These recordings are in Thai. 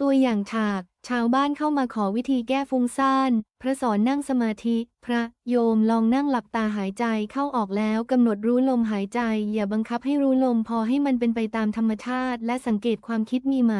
ตัวอย่างฉาก ชาวบ้านเข้ามาขอวิธีแก้ฟุ้งซ่าน พระสอนนั่งสมาธิ พระโยมลองนั่งหลับตาหายใจเข้าออกแล้วกำหนดรู้ลมหายใจ อย่าบังคับให้รู้ลมพอให้มันเป็นไปตามธรรมชาติ และสังเกตความคิดมีไหม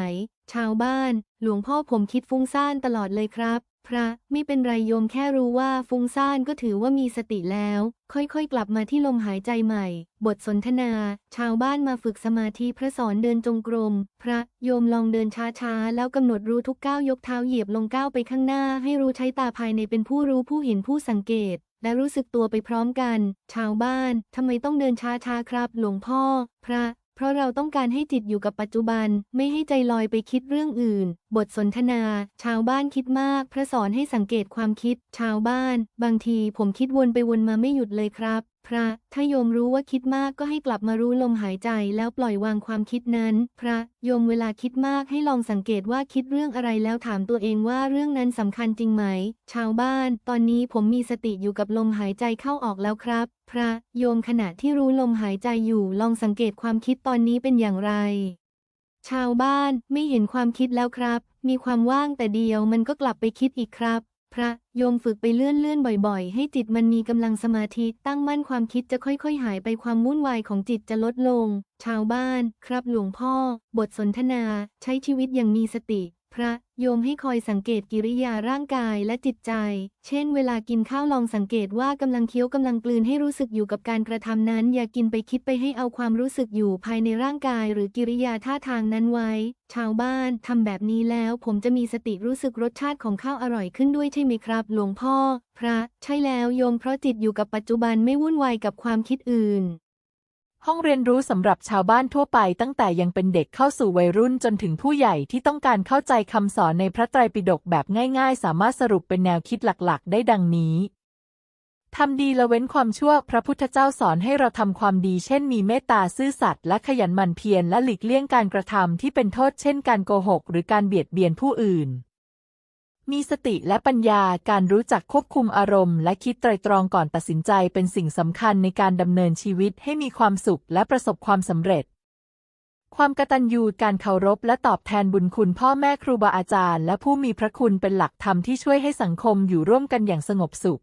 ชาวบ้าน หลวงพ่อผมคิดฟุ้งซ่านตลอดเลยครับ พระไม่เป็นไรโยมแค่รู้ว่าฟุ้งซ่านก็ถือว่ามีสติแล้ว ค่อยๆ กลับมาที่ลมหายใจใหม่ บทสนทนา ชาวบ้านมาฝึกสมาธิพระสอนเดินจงกรม พระโยมลองเดินช้าๆ แล้วกำหนดรู้ทุกก้าวยกเท้าเหยียบลงก้าวไปข้างหน้า ให้รู้ใช้ตาภายในเป็นผู้รู้ผู้เห็นผู้สังเกต และรู้สึกตัวไปพร้อมกัน ชาวบ้านทำไมต้องเดินช้าๆครับ หลวงพ่อ พระ เพราะเราต้องการให้จิตอยู่กับปัจจุบัน ไม่ให้ใจลอยไปคิดเรื่องอื่น บทสนทนา ชาวบ้านคิดมาก พระสอนให้สังเกตความคิด ชาวบ้าน บางทีผมคิดวนไปวนมาไม่หยุดเลยครับ พระ ถ้าโยมรู้ว่าคิดมากก็ให้กลับมารู้ลมหายใจแล้วปล่อยวางความคิดนั้น พระ โยมเวลาคิดมากให้ลองสังเกตว่าคิดเรื่องอะไรแล้วถามตัวเองว่าเรื่องนั้นสำคัญจริงไหม ชาวบ้าน ตอนนี้ผมมีสติอยู่กับลมหายใจเข้าออกแล้วครับ พระ โยมขณะที่รู้ลมหายใจอยู่ ลองสังเกตความคิดตอนนี้เป็นอย่างไร ชาวบ้าน ไม่เห็นความคิดแล้วครับ มีความว่างแต่เดียวมันก็กลับไปคิดอีกครับ พระโยมฝึกไปเลื่อนเลื่อนบ่อยๆ ให้จิตมันมีกำลังสมาธิตั้งมั่นความคิดจะค่อยๆ หายไปความวุ่นวายของจิตจะลดลง ชาวบ้าน ครับหลวงพ่อ บทสนทนา ใช้ชีวิตอย่างมีสติ พระโยมให้คอยสังเกตกิริยาร่างกายและจิตใจ เช่น เวลากินข้าวลองสังเกตว่ากำลังเคี้ยวกำลังกลืนให้รู้สึกอยู่กับการกระทำนั้น อย่ากินไปคิดไปให้เอาความรู้สึกอยู่ภายในร่างกาย หรือกิริยาท่าทางนั้นไว้ ชาวบ้านทำแบบนี้แล้ว ผมจะมีสติรู้สึกรสชาติของข้าวอร่อยขึ้นด้วยใช่ไหมครับ หลวงพ่อ พระ ใช่แล้วโยมเพราะจิตอยู่กับปัจจุบันไม่วุ่นวายกับความคิดอื่น ห้องเรียนรู้สำหรับชาวบ้านทั่วไปตั้งแต่ยังเป็นเด็กเข้าสู่วัยรุ่นจนถึงผู้ใหญ่ที่ต้องการเข้าใจคำสอนในพระไตรปิฎกแบบง่ายๆ สามารถสรุปเป็นแนวคิดหลักๆ ได้ดังนี้ทำดีละเว้นความชั่ว พระพุทธเจ้าสอนให้เราทำความดี เช่น มีเมตตาซื่อสัตย์และขยันหมั่นเพียรและหลีกเลี่ยงการกระทำที่เป็นโทษ เช่น การโกหก หรือการเบียดเบียนผู้อื่น มีสติและปัญญาการรู้จักควบคุมอารมณ์ และคิดไตรตรองก่อนตัดสินใจเป็นสิ่งสำคัญในการดำเนินชีวิตให้มีความสุขและประสบความสำเร็จ ความกตัญญูการเคารพและตอบแทนบุญคุณพ่อแม่ครูบาอาจารย์ และผู้มีพระคุณเป็นหลักธรรมที่ช่วยให้สังคมอยู่ร่วมกันอย่างสงบสุข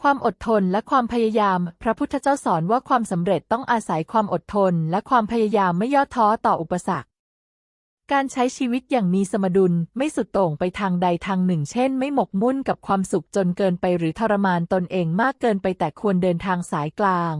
ความอดทนและความพยายาม พระพุทธเจ้าสอนว่าความสำเร็จต้องอาศัยความอดทน และความพยายามไม่ย่อท้อต่ออุปสรรค การใช้ชีวิตอย่างมีสมดุลไม่สุดโต่งไปทางใดทางหนึ่ง เช่น ไม่หมกมุ่นกับความสุขจนเกินไปหรือทรมานตนเองมากเกินไปแต่ควรเดินทางสายกลาง